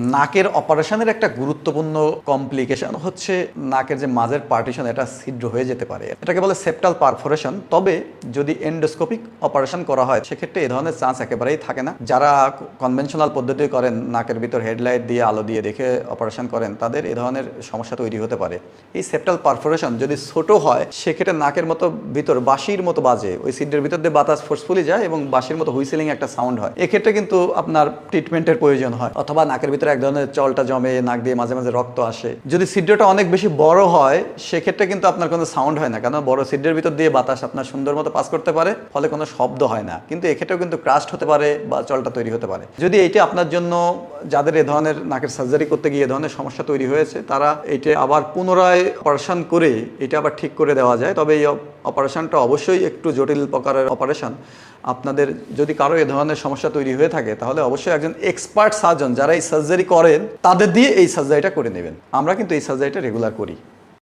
নাকের অপারেশনের একটা গুরুত্বপূর্ণ কমপ্লিকেশন হচ্ছে নাকের যে মাঝের পার্টিশন এটা ছিদ্র হয়ে যেতে পারে। এটাকে বলে সেপ্টাল পারফোরেশন তবে যদি এন্ডোস্কোপিক অপারেশন করা হয়, সেক্ষেত্রে এই ধরনের চান্স একেবারেই থাকে না। যারা কনভেনশনাল পদ্ধতি করেন, নাকের ভিতর হেডলাইট দিয়ে আলো দিয়ে দেখে অপারেশন করেন, তাদের এ ধরনের সমস্যা তৈরি হতে পারে। এই সেপ্টাল পারফোরেশন যদি ছোট হয়, সেক্ষেত্রে নাকের মতো ভিতর বাঁশির মতো বাজে। ওই সিডের ভিতর দিয়ে বাতাস ফোর্সফুলি যায় এবং বাঁশির মতো হুইসেলিং একটা সাউন্ড হয়। এক্ষেত্রে কিন্তু আপনার ট্রিটমেন্টের প্রয়োজন হয়। অথবা নাকের ভিতরে এক ধরনের চলটা জমে, নাক দিয়ে মাঝে মাঝে রক্ত আসে। যদি সিড্রটা অনেক বেশি বড় হয়, সেক্ষেত্রে কিন্তু আপনার কোনো সাউন্ড হয় না। কারণ বড় সিডের ভিতর দিয়ে বাতাস আপনার সুন্দর মতো পাস করতে পারে, ফলে কোনো শব্দ হয় না। কিন্তু এক্ষেত্রেও কিন্তু ক্রাস্ট হতে পারে বা চলটা তৈরি হতে পারে। যদি এইটা আপনার জন্য, যাদের এ ধরনের নাকের সার্জারি করতে গিয়ে এ ধরনের সমস্যা তৈরি হয়েছে, তারা এইটা আবার পুনরায় অপারেশন করে, এটা আবার ঠিক করে দেওয়া যায়। তবে এই অপারেশনটা অবশ্যই একটু জটিল প্রকারের অপারেশন আপনাদের যদি কারও এ ধরনের সমস্যা তৈরি হয়ে থাকে, তাহলে অবশ্যই একজন এক্সপার্ট সার্জন যারা এই সার্জারি করেন, তাদের দিয়ে এই সার্জারিটা করে নেবেন। আমরা কিন্তু এই সার্জারিটা রেগুলার করি।